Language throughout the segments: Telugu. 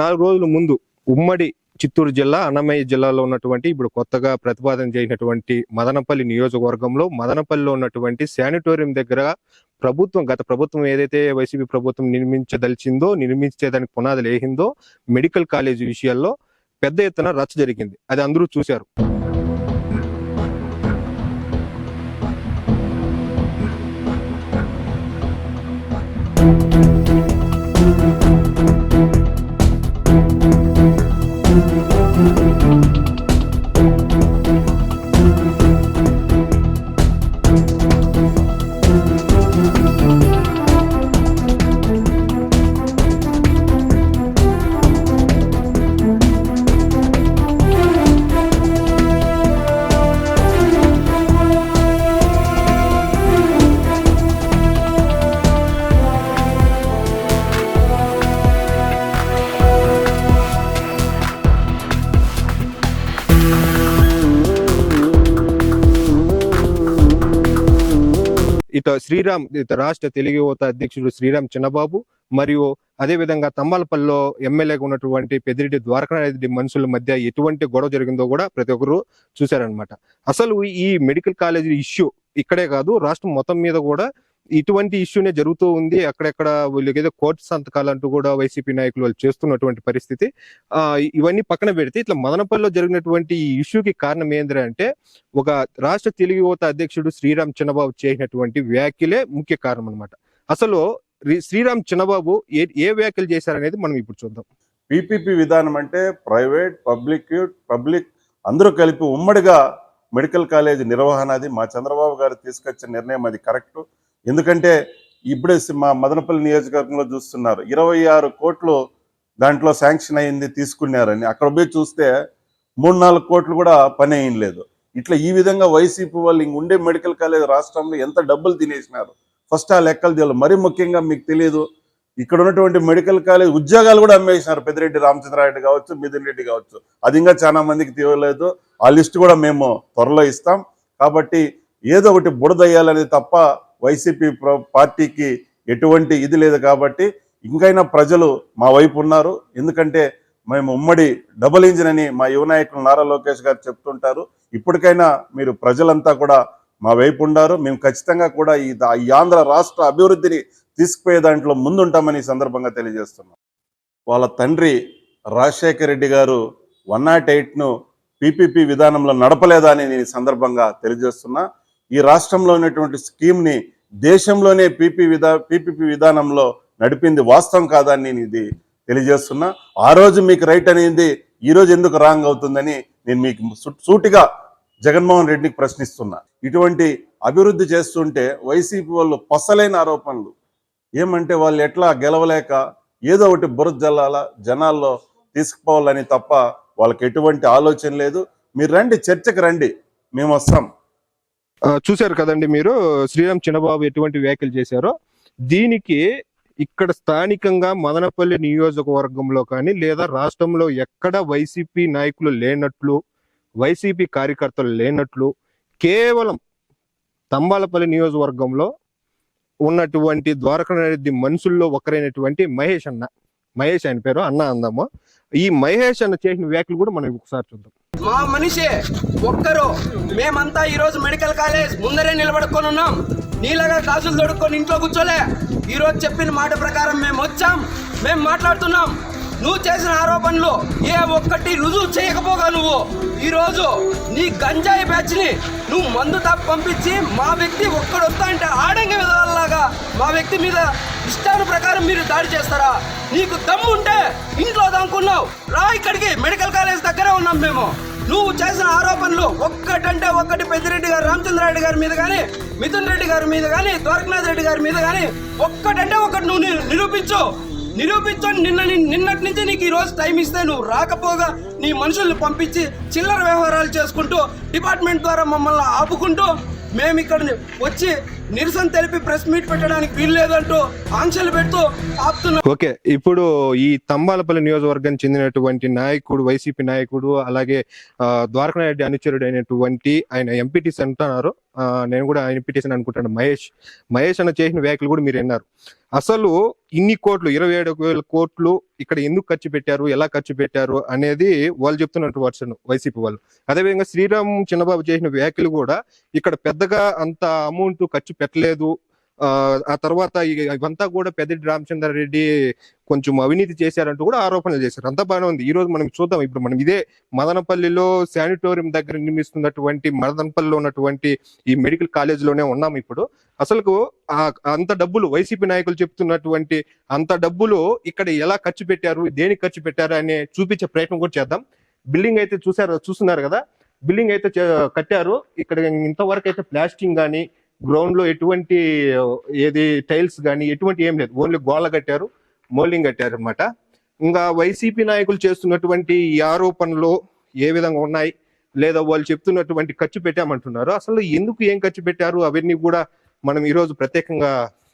నాలుగు రోజుల ముందు ఉమ్మడి చిత్తూరు జిల్లా అన్నమయ్య జిల్లాలో ఉన్నటువంటి ఇప్పుడు కొత్తగా ప్రతిపాదన చేసినటువంటి మదనపల్లి నియోజకవర్గంలో మదనపల్లిలో ఉన్నటువంటి శానిటోరియం దగ్గర ప్రభుత్వం గత ప్రభుత్వం ఏదైతే వైసీపీ ప్రభుత్వం నిర్మించదలిచిందో నిర్మించేదానికి పునాదులు వేసిందో మెడికల్ కాలేజ్ విషయాల్లో పెద్ద ఎత్తున రచ్చ జరిగింది. అది అందరూ చూశారు. ఇటు శ్రీరామ్ రాష్ట్ర తెలుగు యువత అధ్యక్షుడు శ్రీరామ్ చిన్నబాబు మరియు అదేవిధంగా తమ్మలపల్లిలో ఎమ్మెల్యేగా ఉన్నటువంటి పెద్దిరెడ్డి ద్వారకారెడ్డి మనుషుల మధ్య ఎటువంటి గొడవ జరిగిందో కూడా ప్రతి ఒక్కరు చూశారనమాట అసలు ఈ మెడికల్ కాలేజీ ఇష్యూ ఇక్కడే కాదు రాష్ట్రం మొత్తం మీద కూడా ఇటువంటి ఇష్యూనే జరుగుతూ ఉంది. అక్కడెక్కడ వీళ్ళకి ఏదో కోర్టు సంతకాలు అంటూ కూడా వైసీపీ నాయకులు వాళ్ళు చేస్తున్నటువంటి పరిస్థితి. ఆ ఇవన్నీ పక్కన పెడితే ఇట్లా మదనపల్లిలో జరిగినటువంటి ఈ ఇష్యూకి కారణం ఏంద్ర అంటే ఒక రాష్ట్ర తెలుగు యువత అధ్యక్షుడు శ్రీరామ్ చిన్నబాబు చేసినటువంటి వ్యాఖ్యలే ముఖ్య కారణం అన్నమాట అసలు శ్రీరామ్ చిన్నబాబు ఏ ఏ వ్యాఖ్యలు చేశారనేది మనం ఇప్పుడు చూద్దాం. పీపీపీ విధానం అంటే ప్రైవేట్ పబ్లిక్ పబ్లిక్ అందరూ కలిపి ఉమ్మడిగా మెడికల్ కాలేజ్ నిర్వహణ అది మా చంద్రబాబు గారు తీసుకొచ్చిన నిర్ణయం అది కరెక్ట్. ఎందుకంటే ఇప్పుడే సి- మా మదనపల్లి నియోజకవర్గంలో చూస్తున్నారు. ఇరవై ఆరు కోట్లు దాంట్లో శాంక్షన్ అయింది తీసుకున్నారని. అక్కడ పోయి చూస్తే మూడు నాలుగు కోట్లు కూడా పని అయ్యలేదు ఇట్లా ఈ విధంగా వైసీపీ వాళ్ళు ఇంక ఉండే మెడికల్ కాలేజ్ రాష్ట్రంలో ఎంత డబ్బులు తినేసినారు? ఫస్ట్ ఆ లెక్కలు తెలియదు మరీ ముఖ్యంగా మీకు తెలియదు ఇక్కడ ఉన్నటువంటి మెడికల్ కాలేజ్ ఉద్యోగాలు కూడా అమ్మేసినారు. పెద్దిరెడ్డి రామచంద్రారెడ్డి కావచ్చు మిథున్ రెడ్డి కావచ్చు. అది ఇంకా చాలా మందికి తెలియలేదు. ఆ లిస్ట్ కూడా మేము త్వరలో ఇస్తాం. కాబట్టి ఏదో ఒకటి బుడదయ్యాలనేది తప్ప వైసీపీ ప్ర- పార్టీకి ఎటువంటి ఇది లేదు కాబట్టి ఇంకైనా ప్రజలు మా వైపు ఉన్నారు. ఎందుకంటే మేము ఉమ్మడి డబుల్ ఇంజిన్ అని మా యువ నాయకులు నారా లోకేష్ గారు చెప్తుంటారు. ఇప్పటికైనా మీరు ప్రజలంతా కూడా మా వైపు ఉన్నారు మేము ఖచ్చితంగా కూడా ఈ ఆంధ్ర రాష్ట్ర అభివృద్ధిని తీసుకుపోయే దాంట్లో ముందుంటామని సందర్భంగా తెలియజేస్తున్నాం. వాళ్ళ తండ్రి రాజశేఖర రెడ్డి గారు వన్ నాట్ ఎయిట్ను పీపీపీ విధానంలో నడపలేదా అని నేను సందర్భంగా తెలియజేస్తున్నా. ఈ రాష్ట్రంలో ఉన్నటువంటి స్కీమ్ని దేశంలోనే పీపీ విధా పీపీపీ విధానంలో నడిపింది వాస్తవం కాదా అని నేను ఇది తెలియజేస్తున్నా. ఆ రోజు మీకు రైట్ అనేది ఈ రోజు ఎందుకు రాంగ్ అవుతుందని నేను మీకు సు- సూటిగా జగన్మోహన్ రెడ్డికి ప్రశ్నిస్తున్నా. ఇటువంటి అభివృద్ధి చేస్తుంటే వైసీపీ వాళ్ళు పసలైన ఆరోపణలు. ఏమంటే వాళ్ళు ఎట్లా గెలవలేక ఏదో ఒకటి బురద జల్లాల జనాల్లో తీసుకుపోవాలని తప్ప వాళ్ళకి ఎటువంటి ఆలోచన లేదు. మీరు రండి చర్చకు రండి. మేము వస్తాం. చూశారు కదండి మీరు శ్రీరామ్ చిన్నబాబు ఎటువంటి వ్యాఖ్యలు చేశారో? దీనికి ఇక్కడ స్థానికంగా మదనపల్లి నియోజకవర్గంలో కానీ లేదా రాష్ట్రంలో ఎక్కడ వైసీపీ నాయకులు లేనట్లు వైసీపీ కార్యకర్తలు లేనట్లు కేవలం తంబాలపల్లి నియోజకవర్గంలో ఉన్నటువంటి ద్వారకారెడ్డి మనుషుల్లో ఒకరైనటువంటి మహేష్ అన్న. మహేష్ ఆయన పేరు అన్న అందము. ఈ మహేష్ అన్న చేసిన వ్యాఖ్యలు కూడా మనం ఒకసారి చూద్దాం. మా మనిషి ఒక్కరు. మేమంతా ఈరోజు మెడికల్ కాలేజ్ ముందరే నిలబడుకొని ఉన్నాం. నీలాగా క్లాసులు తొడుక్కొని ఇంట్లో కూర్చోలే. ఈరోజు చెప్పిన మాట ప్రకారం మేము వచ్చాం. మేము మాట్లాడుతున్నాం. నువ్వు చేసిన ఆరోపణలు ఏ ఒక్కటి రుజువు చేయకపోగా నువ్వు. ఈరోజు నీ గంజాయి బ్యాచ్ని నువ్వు మందు తప్ప పంపించి మా వ్యక్తి ఒక్కడు వస్తా అంటే ఆడంగ విధాలలాగా మా వ్యక్తి మీద ఇష్టాను ప్రకారం మీరు దాడి చేస్తారా? నీకు దమ్ము ఉంటే ఇంట్లో దాంకున్నావు రా ఇక్కడికి. మెడికల్ కాలేజ్ దగ్గరే ఉన్నాం మేము. నువ్వు చేసిన ఆరోపణలు ఒక్కటంటే ఒక్కటి పెద్దిరెడ్డి గారు రామచంద్రారెడ్డి గారి మీద కానీ మిథున్ రెడ్డి గారి మీద కానీ ద్వారకనాథ్ రెడ్డి గారి మీద కానీ ఒక్కటంటే ఒక్కటి నువ్వు ని- నిరూపించు. నిరూపించు నిన్న నిన్నటి నుంచి నీకు ఈ రోజు టైం ఇస్తే నువ్వు రాకపోగా నీ మనుషుల్ని పంపించి చిల్లర వ్యవహారాలు చేసుకుంటూ డిపార్ట్మెంట్ ద్వారా మమ్మల్ని ఆపుకుంటూ మేము ఇక్కడ వచ్చి నిరసన తెలిపి ప్రెస్ మీట్ పెట్టడానికి వీల్లేదంటూ ఆంక్షలు పెడుతూ ఆపుతున్నారు ఓకే ఇప్పుడు ఈ తంబాలపల్లి నియోజకవర్గానికి చెందినటువంటి నాయకుడు వైసీపీ నాయకుడు అలాగే ఆ, ద్వారకానాయుడు అనుచరుడు అయినటువంటి ఆయన ఎంపీటీస్ అంటున్నారు. ఆ, నేను కూడా ఎంపీటీసీ అనుకుంటాను. మహేష్ మహేష్ అన్న చేసిన వ్యాఖ్యలు కూడా మీరు విన్నారు. అసలు ఇన్ని కోట్లు ఇరవై ఏడు వేల కోట్లు ఇక్కడ ఎందుకు ఖర్చు పెట్టారు ఎలా ఖర్చు పెట్టారు అనేది వాళ్ళు చెప్తున్నట్టు వర్షన్ వైసీపీ వాళ్ళు. అదేవిధంగా శ్రీరామ్ చిన్నబాబు చేసిన వ్యాఖ్యలు కూడా ఇక్కడ పెద్దగా అంత అమౌంట్ ఖర్చు పెట్టలేదు. ఆ, తర్వాత ఇవంతా కూడా పెద్దిరెడ్డి రామచంద్ర రెడ్డి కొంచెం అవినీతి చేశారంటూ కూడా ఆరోపణలు చేశారు. అంతా బాగానే ఉంది. ఈ రోజు మనం చూద్దాం. ఇప్పుడు మనం ఇదే మదనపల్లిలో శానిటోరియం దగ్గర నిర్మిస్తున్నటువంటి మదనపల్లిలో ఉన్నటువంటి ఈ మెడికల్ కాలేజ్లోనే ఉన్నాం ఇప్పుడు. అసలు అంత డబ్బులు వైసీపీ నాయకులు చెప్తున్నటువంటి అంత డబ్బులు ఇక్కడ ఎలా ఖర్చు పెట్టారు? దేనికి ఖర్చు పెట్టారు? అనే చూపించే ప్రయత్నం కూడా చేద్దాం. బిల్డింగ్ అయితే చూసారు చూస్తున్నారు కదా. బిల్డింగ్ అయితే కట్టారు. ఇక్కడ ఇంతవరకు అయితే ప్లాస్టింగ్ కానీ గ్రౌండ్లో ఎటువంటి ఏది టైల్స్ కానీ ఎటువంటి ఏం లేదు. ఓన్లీ గోళ్ళ కట్టారు మోల్డింగ్ కట్టారు అనమాట ఇంకా వైసీపీ నాయకులు చేస్తున్నటువంటి ఈ ఆరోపణలు ఏ విధంగా ఉన్నాయి? లేదా వాళ్ళు చెప్తున్నటువంటి ఖర్చు పెట్టామంటున్నారు. అసలు ఎందుకు ఏం ఖర్చు పెట్టారు? అవన్నీ కూడా మనం ఈరోజు ప్రత్యేకంగా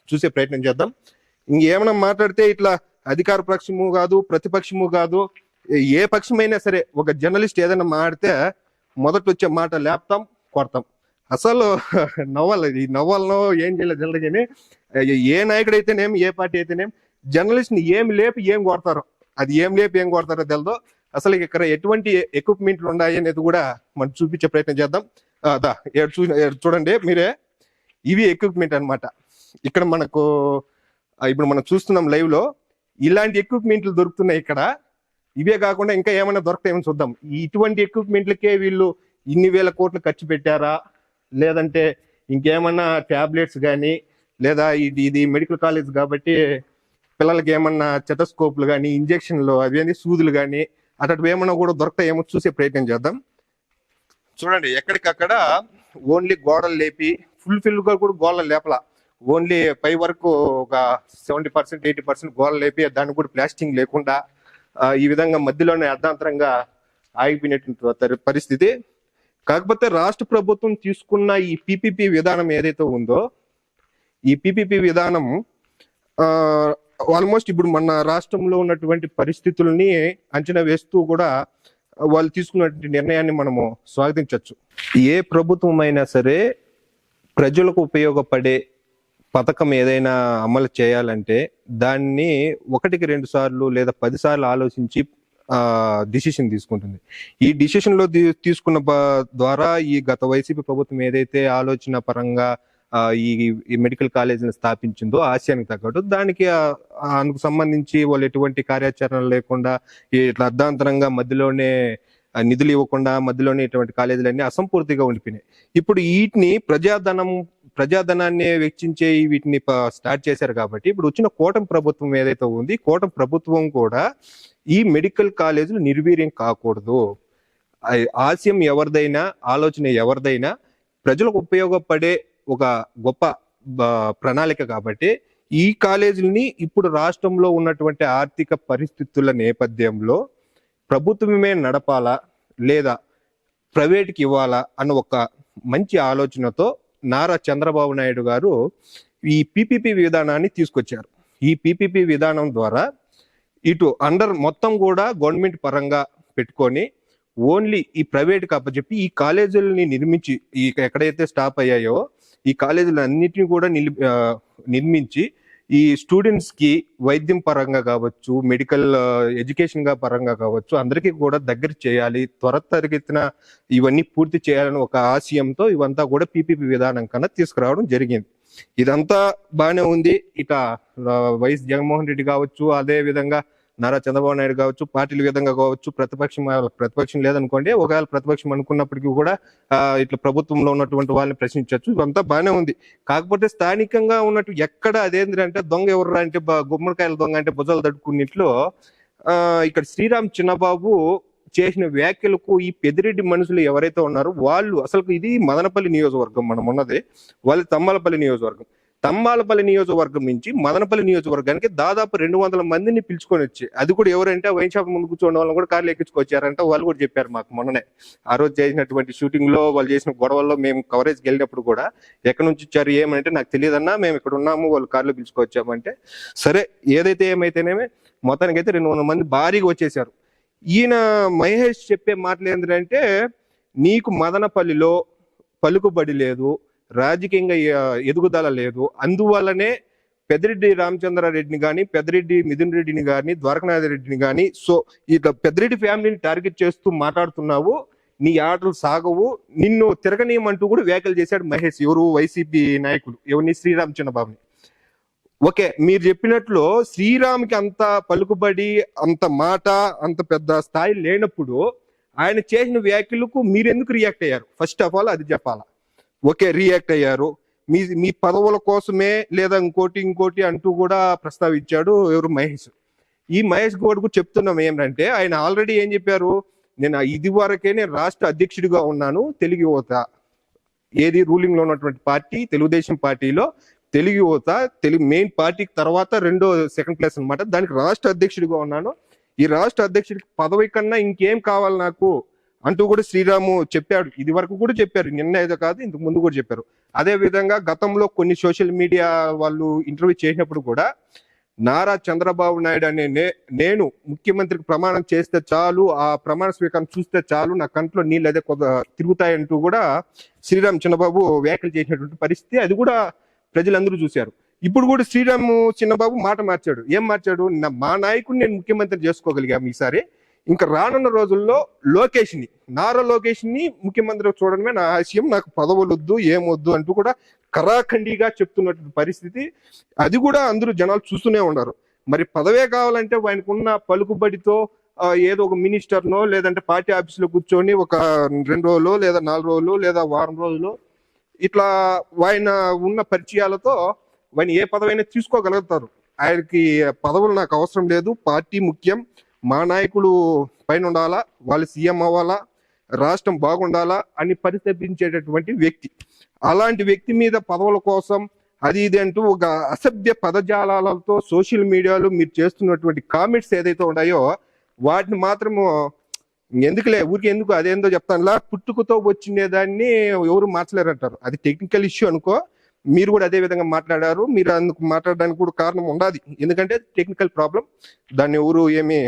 చూసే ప్రయత్నం చేద్దాం. ఇంకేమైనా మాట్లాడితే ఇట్లా అధికార పక్షము కాదు ప్రతిపక్షము కాదు ఏ పక్షమైనా సరే ఒక జర్నలిస్ట్ ఏదైనా మాడితే మొదట వచ్చే మాట లేపుతాం కొడతాం. అసలు నవ్వాలి ఈ నవ్వాలను ఏం చేయలేదు జనరల్గా కానీ ఏ నాయకుడు అయితేనేం ఏ పార్టీ అయితేనేం జర్నలిస్ట్ని ఏం లేపి ఏం కొడతారో? అది ఏం లేపి ఏం కొడతారో తెలదు అసలు ఇక్కడ ఎటువంటి ఎక్విప్మెంట్లు ఉన్నాయి అనేది కూడా మనం చూపించే ప్రయత్నం చేద్దాం. దా, చూ చూడండి మీరే. ఇవి ఎక్విప్మెంట్ అన్నమాట. ఇక్కడ మనకు ఇప్పుడు మనం చూస్తున్నాం లైవ్లో ఇలాంటి ఎక్విప్మెంట్లు దొరుకుతున్నాయి ఇక్కడ. ఇవే కాకుండా ఇంకా ఏమైనా దొరుకుతాయని చూద్దాం. ఇటువంటి ఎక్విప్మెంట్లకే వీళ్ళు ఇన్ని వేల కోట్లు ఖర్చు పెట్టారా? లేదంటే ఇంకేమన్నా ట్యాబ్లెట్స్ కానీ లేదా ఇది ఇది మెడికల్ కాలేజ్ కాబట్టి పిల్లలకి ఏమన్నా చెటస్కోప్లు కానీ ఇంజెక్షన్లు అవి సూదులు కానీ అటు ఏమన్నా కూడా దొరుకుతాయేమో చూసే ప్రయత్నం చేద్దాం. చూడండి ఎక్కడికక్కడ ఓన్లీ గోడలు లేపి ఫుల్ కూడా గోడలు లేపల. ఓన్లీ పై వరకు ఒక సెవెంటీ పర్సెంట్ ఎయిటీ పర్సెంట్ గోడలు లేపి దానికి కూడా ప్లాస్టింగ్ లేకుండా ఈ విధంగా మధ్యలోనే అర్ధాంతరంగా ఆగిపోయినటువంటి పరిస్థితి. కాకపోతే రాష్ట్ర ప్రభుత్వం తీసుకున్న ఈ పిపిపి విధానం ఏదైతే ఉందో ఈ పిపిపి విధానం ఆల్మోస్ట్ ఇప్పుడు మన రాష్ట్రంలో ఉన్నటువంటి పరిస్థితుల్ని అంచనా వేస్తూ కూడా వాళ్ళు తీసుకున్నటువంటి నిర్ణయాన్ని మనము స్వాగతించవచ్చు ఏ ప్రభుత్వం అయినా సరే ప్రజలకు ఉపయోగపడే పథకం ఏదైనా అమలు చేయాలంటే దాన్ని ఒకటికి రెండు సార్లు లేదా పదిసార్లు ఆలోచించి డిసిషన్ తీసుకుంటుంది. ఈ డిసిషన్లో తీసుకున్న ద్వారా ఈ గత వైసీపీ ప్రభుత్వం ఏదైతే ఆలోచన పరంగా ఈ ఈ మెడికల్ కాలేజీని స్థాపించిందో ఆశయానికి తగ్గట్టు దానికి అందుకు సంబంధించి వాళ్ళు ఎటువంటి కార్యాచరణ లేకుండా ఈ ఇట్లా అర్ధాంతరంగా మధ్యలోనే నిధులు ఇవ్వకుండా మధ్యలోనే ఇటువంటి కాలేజీలన్నీ అసంపూర్తిగా ఉండిపోయినాయి. ఇప్పుడు వీటిని ప్రజాధనం ప్రజాధనాన్ని వెచ్చించే వీటిని స్టార్ట్ చేశారు కాబట్టి ఇప్పుడు వచ్చిన కూటమి ప్రభుత్వం ఏదైతే ఉంది కూటమి ప్రభుత్వం కూడా ఈ మెడికల్ కాలేజీలు నిర్వీర్యం కాకూడదు. ఆశయం ఎవరిదైనా ఆలోచన ఎవరిదైనా ప్రజలకు ఉపయోగపడే ఒక గొప్ప ప్రణాళిక కాబట్టి ఈ కాలేజీలని ఇప్పుడు రాష్ట్రంలో ఉన్నటువంటి ఆర్థిక పరిస్థితుల నేపథ్యంలో ప్రభుత్వమే నడపాలా లేదా ప్రైవేట్కి ఇవ్వాలా అన్న ఒక మంచి ఆలోచనతో నారా చంద్రబాబు నాయుడు గారు ఈ పిపిపి విధానాన్ని తీసుకొచ్చారు. ఈ పిపిపి విధానం ద్వారా ఇటు అండర్ మొత్తం కూడా గవర్నమెంట్ పరంగా పెట్టుకొని ఓన్లీ ఈ ప్రైవేట్ అప్పచెప్పి ఈ కాలేజీలని నిర్మించి ఈ ఎక్కడైతే స్టాప్ అయ్యాయో ఈ కాలేజీలు అన్నిటిని కూడా నిలి నిర్మించి ఈ స్టూడెంట్స్కి వైద్యం పరంగా కావచ్చు మెడికల్ ఎడ్యుకేషన్గా పరంగా కావచ్చు అందరికీ కూడా దగ్గర చేయాలి త్వర తరగతిన ఇవన్నీ పూర్తి చేయాలని ఒక ఆశయంతో ఇవంతా కూడా పీపీపీ విధానం కన్నా తీసుకురావడం జరిగింది. ఇదంతా బాగానే ఉంది. ఇట వైఎస్ జగన్మోహన్ రెడ్డి కావచ్చు అదే విధంగా నారా చంద్రబాబు నాయుడు కావచ్చు పార్టీల విధంగా కావచ్చు ప్రతిపక్షం ప్రతిపక్షం లేదనుకోండి ఒకవేళ ప్రతిపక్షం అనుకున్నప్పటికీ కూడా ఇట్లా ప్రభుత్వంలో ఉన్నటువంటి వాళ్ళని ప్రశ్నించవచ్చు. ఇదంతా బాగానే ఉంది. కాకపోతే స్థానికంగా ఉన్నట్టు ఎక్కడ అదేంటంటే దొంగ ఎవరు అంటే గుమ్మడికాయల దొంగ అంటే భుజాలు తడుకున్నట్లు ఆ ఇక్కడ శ్రీరామ్ చిన్నబాబు చేసిన వ్యాఖ్యలకు ఈ పెదిరెడ్డి మనుషులు ఎవరైతే ఉన్నారో వాళ్ళు అసలు ఇది మదనపల్లి నియోజకవర్గం మనం ఉన్నది. వాళ్ళు తమ్మలపల్లి నియోజకవర్గం. తంబాలపల్లి నియోజకవర్గం నుంచి మదనపల్లి నియోజకవర్గానికి దాదాపు రెండు వందల మందిని పిలుచుకొని వచ్చి అది కూడా ఎవరంటే వైన్ షాప్ ముందు కూర్చోవడం వాళ్ళని కూడా కార్లు ఎక్కించుకొచ్చారంట వాళ్ళు కూడా చెప్పారు మాకు మొన్ననే. ఆ రోజు చేసినటువంటి షూటింగ్లో వాళ్ళు చేసిన గొడవల్లో మేము కవరేజ్కి వెళ్ళినప్పుడు కూడా ఎక్కడి నుంచి వచ్చారు ఏమంటే నాకు తెలియదన్నా మేము ఇక్కడ ఉన్నాము వాళ్ళు కార్లు పిలుచుకొచ్చామంటే. సరే ఏదైతే ఏమైతేనేమే మొత్తానికి అయితే రెండు వందల మంది భారీగా వచ్చేసారు ఈయన మహేష్ చెప్పే మాటలు ఏంటంటే నీకు మదనపల్లిలో పలుకుబడి లేదు రాజకీయంగా ఎదుగుదల లేదు. అందువల్లనే పెద్దిరెడ్డి రామచంద్రారెడ్డిని కానీ పెద్దిరెడ్డి మిథున్ రెడ్డిని కానీ ద్వారకనాథ రెడ్డిని కానీ సో ఇక పెద్దిరెడ్డి ఫ్యామిలీని టార్గెట్ చేస్తూ మాట్లాడుతున్నావు నీ ఆటలు సాగవు నిన్ను తిరగనీయమంటూ కూడా వ్యాఖ్యలు చేశాడు మహేష్ ఎవరు వైసీపీ నాయకులు ఎవరిని? శ్రీరామ్ చిన్నబాబుని ఓకే మీరు చెప్పినట్లు శ్రీరామ్కి అంత పలుకుబడి అంత మాట అంత పెద్ద స్థాయి లేనప్పుడు ఆయన చేసిన వ్యాఖ్యలకు మీరు ఎందుకు రియాక్ట్ అయ్యారు? ఫస్ట్ ఆఫ్ ఆల్ అది చెప్పాలా. ఓకే రియాక్ట్ అయ్యారు. మీ మీ పదవుల కోసమే లేదా ఇంకోటి ఇంకోటి అంటూ కూడా ప్రస్తావించాడు ఎవరు? మహేష్. ఈ మహేష్ గౌడ్ కూడా చెప్తున్నాం ఏంటంటే ఆయన ఆల్రెడీ ఏం చెప్పారు? నేను ఇది వరకే నేను రాష్ట్ర అధ్యక్షుడిగా ఉన్నాను తెలుగు యువత. ఏది రూలింగ్లో ఉన్నటువంటి పార్టీ తెలుగుదేశం పార్టీలో తెలుగు యువత తెలుగు మెయిన్ పార్టీకి తర్వాత రెండో సెకండ్ ప్లేస్ అన్నమాట. దానికి రాష్ట్ర అధ్యక్షుడిగా ఉన్నాను. ఈ రాష్ట్ర అధ్యక్షుడికి పదవి కన్నా ఇంకేం కావాలి నాకు అంటూ కూడా శ్రీరాము చెప్పాడు. ఇది వరకు కూడా చెప్పారు. నిన్న ఏదో కాదు ఇంతకు ముందు కూడా చెప్పారు. అదే విధంగా గతంలో కొన్ని సోషల్ మీడియా వాళ్ళు ఇంటర్వ్యూ చేసినప్పుడు కూడా నారా చంద్రబాబు నాయుడు అనే నే- నేను ముఖ్యమంత్రికి ప్రమాణం చేస్తే చాలు ఆ ప్రమాణ స్వీకారం చూస్తే చాలు నా కంట్లో నీళ్ళు అదే కొద్ది తిరుగుతాయంటూ కూడా శ్రీరామ్ చిన్నబాబు వ్యాఖ్యలు చేసినటువంటి పరిస్థితి. అది కూడా ప్రజలందరూ చూశారు. ఇప్పుడు కూడా శ్రీరామ్ చిన్నబాబు మాట మార్చాడు. ఏం మార్చాడు? నా- మా నాయకుడిని నేను ముఖ్యమంత్రి చేసుకోగలిగాము ఈసారి. ఇంకా రానున్న రోజుల్లో లోకేష్ని నారా లోకేష్ని ముఖ్యమంత్రి చూడడమే నా ఆశయం. నాకు పదవులు వద్దు ఏమొద్దు అంటూ కూడా కరాఖండిగా చెప్తున్నటువంటి పరిస్థితి. అది కూడా అందరూ జనాలు చూస్తూనే ఉన్నారు. మరి పదవే కావాలంటే ఆయనకున్న పలుకుబడితో ఏదో ఒక మినిస్టర్నో లేదంటే పార్టీ ఆఫీసులో కూర్చొని ఒక రెండు రోజులు లేదా నాలుగు రోజులు లేదా వారం రోజులు ఇట్లా ఆయన ఉన్న పరిచయాలతో ఆయన ఏ పదవైనా తీసుకోగలుగుతారు. ఆయనకి పదవులు నాకు అవసరం లేదు. పార్టీ ముఖ్యం. మా నాయకులు పైన ఉండాలా వాళ్ళు సీఎం అవ్వాలా రాష్ట్రం బాగుండాలా అని పరితపించేటటువంటి వ్యక్తి. అలాంటి వ్యక్తి మీద పదవుల కోసం అది ఇది అంటూ ఒక అసభ్య పదజాలాలతో సోషల్ మీడియాలో మీరు చేస్తున్నటువంటి కామెంట్స్ ఏదైతే ఉన్నాయో వాటిని మాత్రము ఎందుకులే ఊరికి ఎందుకు అదేందో చెప్తానులా పుట్టుకతో వచ్చిన దాన్ని ఎవరు మార్చలేరు అంటారు అది టెక్నికల్ ఇష్యూ అనుకో మీరు కూడా అదే విధంగా మాట్లాడారు. మీరు అందుకు మాట్లాడడానికి కూడా కారణం ఉండాలి ఎందుకంటే టెక్నికల్ ప్రాబ్లం దాన్ని ఎవరు ఏమి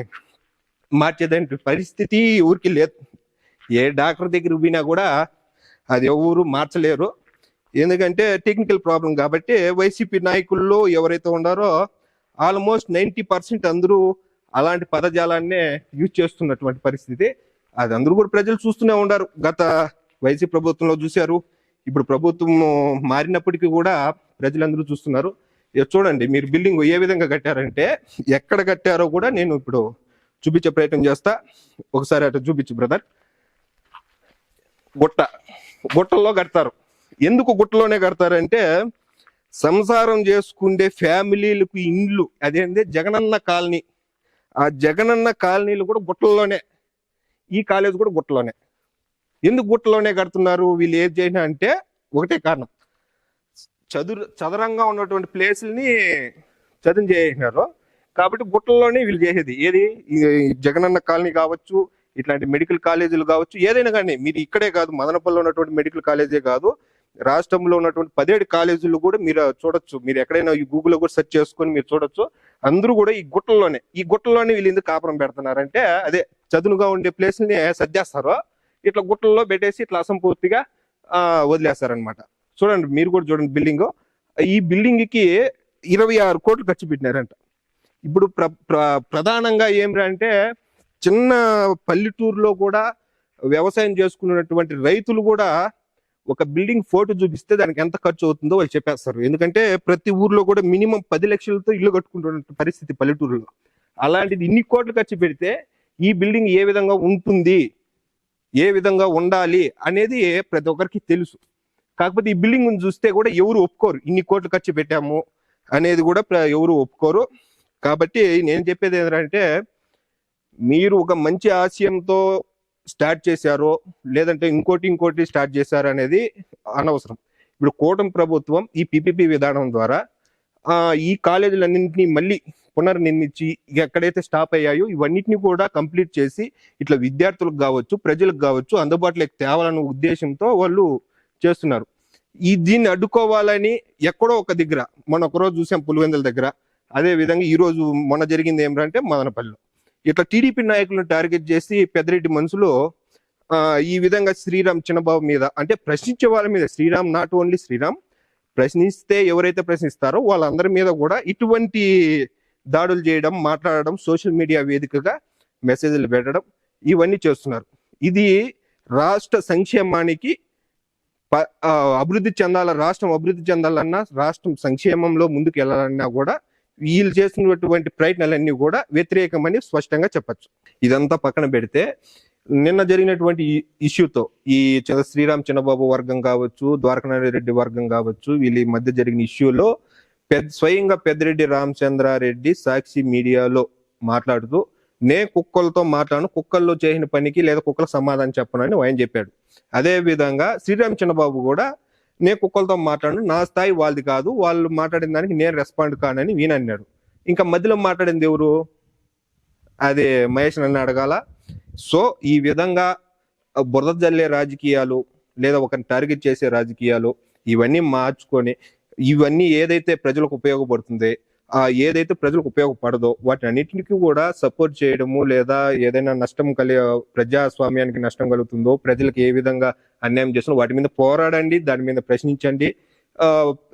మార్చేదాని పరిస్థితి ఊరికి లేదు. ఏ డాక్టర్ దగ్గర పోయినా కూడా అది ఎవరు మార్చలేరు. ఎందుకంటే టెక్నికల్ ప్రాబ్లం కాబట్టి వైసీపీ నాయకుల్లో ఎవరైతే ఉన్నారో ఆల్మోస్ట్ నైంటీ పర్సెంట్ అందరూ అలాంటి పదజాలాన్నే యూజ్ చేస్తున్నటువంటి పరిస్థితి. అది అందరూ కూడా ప్రజలు చూస్తూనే ఉన్నారు గత వైసీపీ ప్రభుత్వంలో చూశారు. ఇప్పుడు ప్రభుత్వం మారినప్పటికీ కూడా ప్రజలందరూ చూస్తున్నారు. ఇక చూడండి మీరు బిల్డింగ్ ఏ విధంగా కట్టారంటే ఎక్కడ కట్టారో కూడా నేను ఇప్పుడు చూపించే ప్రయత్నం చేస్తా. ఒకసారి అటు చూపించు బ్రదర్. గుట్ట. గుట్టల్లో కడతారు. ఎందుకు గుట్టలోనే కడతారంటే సంసారం చేసుకుండే ఫ్యామిలీలకు ఇండ్లు అదేంటి జగనన్న కాలనీ. ఆ జగనన్న కాలనీలు కూడా గుట్టల్లోనే. ఈ కాలేజ్ కూడా గుట్టలోనే ఎందుకు గుట్టలోనే కడుతున్నారు? వీళ్ళు ఏది చేసినా అంటే ఒకటే కారణం. చదురు చదరంగా ఉన్నటువంటి ప్లేసుల్ని చదును చేసినారు. కాబట్టి గుట్టల్లోనే వీళ్ళు చేసేది. ఏది? ఈ జగనన్న కాలనీ కావచ్చు ఇట్లాంటి మెడికల్ కాలేజీలు కావచ్చు ఏదైనా కానీ. మీరు ఇక్కడే కాదు మదనపల్లిలో ఉన్నటువంటి మెడికల్ కాలేజే కాదు. రాష్ట్రంలో ఉన్నటువంటి పదిహేడు కాలేజీలు కూడా మీరు చూడొచ్చు. మీరు ఎక్కడైనా ఈ గూగుల్లో కూడా సెర్చ్ చేసుకొని మీరు చూడొచ్చు. అందరూ కూడా ఈ గుట్టల్లోనే ఈ గుట్టల్లోనే వీళ్ళు ఎందుకు కాపురం పెడుతున్నారంటే అదే చదునుగా ఉండే ప్లేస్ని సర్దేస్తారు. ఇట్లా గుట్టల్లో పెట్టేసి ఇట్లా అసంపూర్తిగా వదిలేస్తారనమాట చూడండి మీరు కూడా చూడండి బిల్డింగ్. ఈ బిల్డింగ్కి ఇరవై ఆరు కోట్లు ఖర్చు పెట్టినారంట. ఇప్పుడు ప్ర ప్ర- ప్రధానంగా ఏమిటంటే చిన్న పల్లెటూరులో కూడా వ్యవసాయం చేసుకున్నటువంటి రైతులు కూడా ఒక బిల్డింగ్ ఫోటో చూపిస్తే దానికి ఎంత ఖర్చు అవుతుందో వాళ్ళు చెప్పేస్తారు. ఎందుకంటే ప్రతి ఊర్లో కూడా మినిమం పది లక్షలతో ఇల్లు కట్టుకుంటున్న పరిస్థితి పల్లెటూరులో. అలాంటిది ఇన్ని కోట్లు ఖర్చు పెడితే ఈ బిల్డింగ్ ఏ విధంగా ఉంటుంది ఏ విధంగా ఉండాలి అనేది ప్రతి ఒక్కరికి తెలుసు. కాకపోతే ఈ బిల్డింగ్ చూస్తే కూడా ఎవరు ఒప్పుకోరు. ఇన్ని కోట్లు ఖర్చు పెట్టాము అనేది కూడా ఎవరు ఒప్పుకోరు. కాబట్టి నేను చెప్పేది ఏంటంటే మీరు ఒక మంచి ఆశయంతో స్టార్ట్ చేశారో లేదంటే ఇంకోటి ఇంకోటి స్టార్ట్ చేశారో అనేది అనవసరం. ఇప్పుడు కూటమి ప్రభుత్వం ఈ పిపిపి విధానం ద్వారా ఈ కాలేజీలన్నింటినీ మళ్ళీ పునర్నిర్మించి ఎక్కడైతే స్టాప్ అయ్యాయో ఇవన్నిటిని కూడా కంప్లీట్ చేసి ఇట్లా విద్యార్థులకు కావచ్చు ప్రజలకు కావచ్చు అందుబాటులోకి తేవాలన్న ఉద్దేశంతో వాళ్ళు చేస్తున్నారు. ఈ దీన్ని అడ్డుకోవాలని ఎక్కడో ఒక దగ్గర మొన్న ఒక రోజు చూసాం పులివెందుల దగ్గర అదే విధంగా ఈరోజు మొన్న జరిగింది ఏమిటంటే మదనపల్లిలో. ఇట్లా టీడీపీ నాయకులను టార్గెట్ చేసి పెద్దరెడ్డి మనసులో ఈ విధంగా శ్రీరామ్ చిన్నబాబు మీద అంటే ప్రశ్నించే వాళ్ళ మీద శ్రీరామ్ నాట్ ఓన్లీ శ్రీరామ్ ప్రశ్నిస్తే ఎవరైతే ప్రశ్నిస్తారో వాళ్ళందరి మీద కూడా ఇటువంటి దాడులు చేయడం మాట్లాడడం సోషల్ మీడియా వేదికగా మెసేజ్లు పెట్టడం ఇవన్నీ చేస్తున్నారు. ఇది రాష్ట్ర సంక్షేమానికి ప- అభివృద్ధి చెందాల రాష్ట్రం అభివృద్ధి చెందాలన్నా రాష్ట్రం సంక్షేమంలో ముందుకు వెళ్ళాలన్నా కూడా వీళ్ళు చేస్తున్నటువంటి ప్రయత్నాలన్నీ కూడా వ్యతిరేకమని స్పష్టంగా చెప్పచ్చు. ఇదంతా పక్కన పెడితే నిన్న జరిగినటువంటి ఇష్యూతో ఈ శ్రీరామ్ చిన్నబాబు వర్గం కావచ్చు ద్వారకనాథ రెడ్డి వర్గం కావచ్చు వీళ్ళ మధ్య జరిగిన ఇష్యూలో పెద్ద స్వయంగా పెద్దిరెడ్డి రామచంద్రారెడ్డి సాక్షి మీడియాలో మాట్లాడుతూ నే కుక్కలతో మాట్లాడను కుక్కల్లో చేసిన పనికి లేదా కుక్కల సమాధానం చెప్పనని ఆయన చెప్పాడు. అదే విధంగా శ్రీరామ్ చిన్నబాబు కూడా నేను కుక్కలతో మాట్లాడను నా స్థాయి వాళ్ళది కాదు వాళ్ళు మాట్లాడిన దానికి నేను రెస్పాండ్ కానని ఈయన అన్నాడు. ఇంకా మధ్యలో మాట్లాడింది ఎవరు? అదే మహేష్ నన్ను అడగాల. సో ఈ విధంగా బురద జల్లే రాజకీయాలు లేదా ఒకరిని టార్గెట్ చేసే రాజకీయాలు ఇవన్నీ మార్చుకొని ఇవన్నీ ఏదైతే ప్రజలకు ఉపయోగపడుతుంది ఏదైతే ప్రజలకు ఉపయోగపడదో వాటి అన్నిటికీ కూడా సపోర్ట్ చేయడము లేదా ఏదైనా నష్టం కలి ప్రజాస్వామ్యానికి నష్టం కలుగుతుందో ప్రజలకు ఏ విధంగా అన్యాయం చేస్తుందో వాటి మీద పోరాడండి దాని మీద ప్రశ్నించండి. ఆ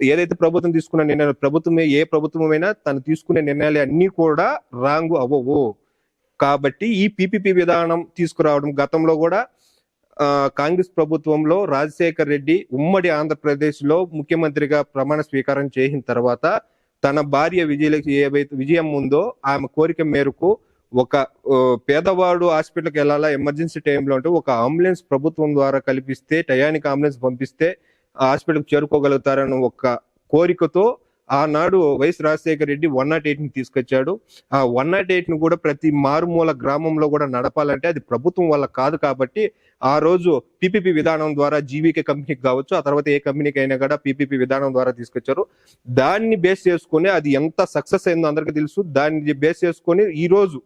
ఏదైతే ప్రభుత్వం తీసుకున్న నిర్ణయాలు ప్రభుత్వమే ఏ ప్రభుత్వమైనా తను తీసుకునే నిర్ణయాలు అన్ని కూడా రాంగ్ అవ్వవు. కాబట్టి ఈ పిపిపి విధానం తీసుకురావడం గతంలో కూడా కాంగ్రెస్ ప్రభుత్వంలో రాజశేఖర్ రెడ్డి ఉమ్మడి ఆంధ్రప్రదేశ్లో ముఖ్యమంత్రిగా ప్రమాణ స్వీకారం చేసిన తర్వాత తన భార్య విజయలక్ష్మి ఏవైతే విజయం ఉందో ఆమె కోరిక మేరకు ఒక పేదవాడు హాస్పిటల్కి వెళ్ళాలా ఎమర్జెన్సీ టైంలో అంటే ఒక అంబులెన్స్ ప్రభుత్వం ద్వారా కల్పిస్తే టయానికి అంబులెన్స్ పంపిస్తే హాస్పిటల్కి చేరుకోగలుగుతారని ఒక కోరికతో ఆనాడు YS Rajasekhara Reddy one nought ఎయిట్ని తీసుకొచ్చాడు. ఆ వన్ నాట్ ఎయిట్ను కూడా ప్రతి మారుమూల గ్రామంలో కూడా నడపాలంటే అది ప్రభుత్వం వల్ల కాదు కాబట్టి ఆ రోజు పిపిపి విధానం ద్వారా జీవీకే కంపెనీకి కావచ్చు ఆ తర్వాత ఏ కంపెనీకి అయినా కూడా పిపిపి విధానం ద్వారా తీసుకొచ్చారు. దాన్ని బేస్ చేసుకుని అది ఎంత సక్సెస్ అయిందో అందరికీ తెలుసు. దాన్ని బేస్ చేసుకొని ఈ రోజు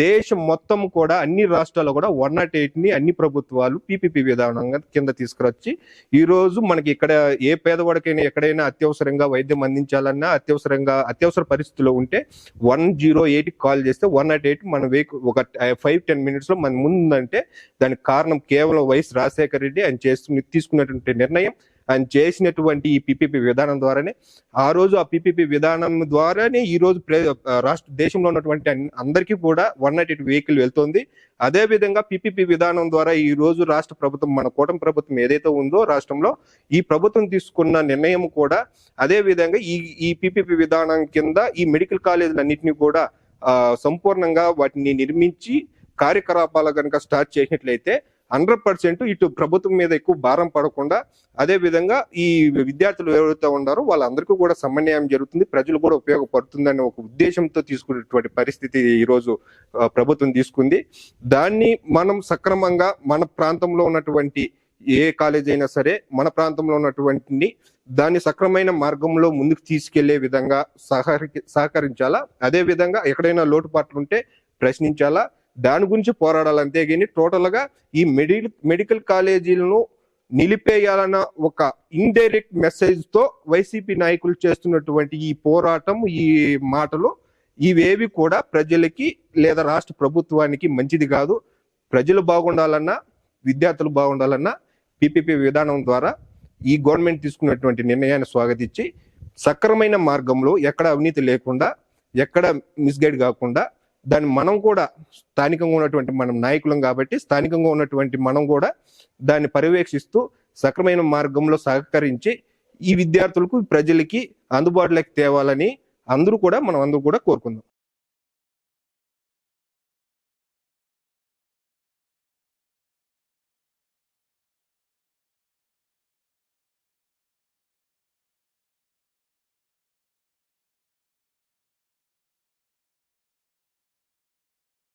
దేశం మొత్తం కూడా అన్ని రాష్ట్రాల్లో కూడా వన్ నాట్ ఎయిట్ని అన్ని ప్రభుత్వాలు పిపిపి విధానంగా కింద తీసుకురొచ్చి ఈ రోజు మనకి ఇక్కడ ఏ పేదవాడికైనా ఎక్కడైనా అత్యవసరంగా వైద్యం అందించాలన్నా అత్యవసరంగా అత్యవసర పరిస్థితిలో ఉంటే వన్ జీరో ఎయిట్ కాల్ చేస్తే వన్ నాట్ ఎయిట్ మన వెహికల్ ఒక ఫైవ్ టెన్ మినిట్స్లో మన ముందంటే దానికి కారణం కేవలం వైఎస్ రాజశేఖర రెడ్డి ఆయన చేస్తు తీసుకున్నటువంటి నిర్ణయం. ఆయన చేసినటువంటి ఈ పిపిపి విధానం ద్వారానే ఆ రోజు ఆ పిపిపి విధానం ద్వారానే ఈ రోజు రాష్ట్ర దేశంలో ఉన్నటువంటి అందరికీ కూడా వన్ నాట్ ఎయిట్ వెహికల్ వెళ్తుంది. అదే విధంగా పిపిపి విధానం ద్వారా ఈ రోజు రాష్ట్ర ప్రభుత్వం మన కూటమి ప్రభుత్వం ఏదైతే ఉందో రాష్ట్రంలో ఈ ప్రభుత్వం తీసుకున్న నిర్ణయం కూడా అదే విధంగా ఈ ఈ పిపిపి విధానం కింద ఈ మెడికల్ కాలేజీలన్నింటినీ కూడా సంపూర్ణంగా వాటిని నిర్మించి కార్యకలాపాలు కనుక స్టార్ట్ చేసినట్లయితే హండ్రెడ్ పర్సెంట్ ఇటు ప్రభుత్వం మీద ఎక్కువ భారం పడకుండా అదే విధంగా ఈ విద్యార్థులు ఎవరైతే ఉన్నారో వాళ్ళందరికీ కూడా సమన్వయం జరుగుతుంది. ప్రజలు కూడా ఉపయోగపడుతుందనే ఒక ఉద్దేశంతో తీసుకునేటువంటి పరిస్థితి ఈరోజు ప్రభుత్వం తీసుకుంది. దాన్ని మనం సక్రమంగా మన ప్రాంతంలో ఉన్నటువంటి ఏ కాలేజ్ అయినా సరే మన ప్రాంతంలో ఉన్నటువంటి దాన్ని సక్రమైన మార్గంలో ముందుకు తీసుకెళ్ళే విధంగా సహకరి సహకరించాలా? అదే విధంగా ఎక్కడైనా లోటుపాట్లు ఉంటే ప్రశ్నించాలా? దాని గురించి పోరాడాలి అంతేగాని టోటల్గా ఈ మెడి మెడికల్ కాలేజీలను నిలిపేయాలన్న ఒక ఇండైరెక్ట్ మెసేజ్తో వైసీపీ నాయకులు చేస్తున్నటువంటి ఈ పోరాటం ఈ మాటలు ఇవేవి కూడా ప్రజలకి లేదా రాష్ట్ర ప్రభుత్వానికి మంచిది కాదు. ప్రజలు బాగుండాలన్నా విద్యార్థులు బాగుండాలన్నా పిపిపి విధానం ద్వారా ఈ గవర్నమెంట్ తీసుకున్నటువంటి నిర్ణయాన్ని స్వాగతించి సక్రమైన మార్గంలో ఎక్కడ అవినీతి లేకుండా ఎక్కడ మిస్గైడ్ కాకుండా దాన్ని మనం కూడా స్థానికంగా ఉన్నటువంటి మనం నాయకులం కాబట్టి స్థానికంగా ఉన్నటువంటి మనం కూడా దాన్ని పర్యవేక్షిస్తూ సక్రమైన మార్గంలో సహకరించి ఈ విద్యార్థులకు ప్రజలకి అందుబాటులోకి తేవాలని అందరూ కూడా మనం అందరూ కూడా కోరుకుందాం.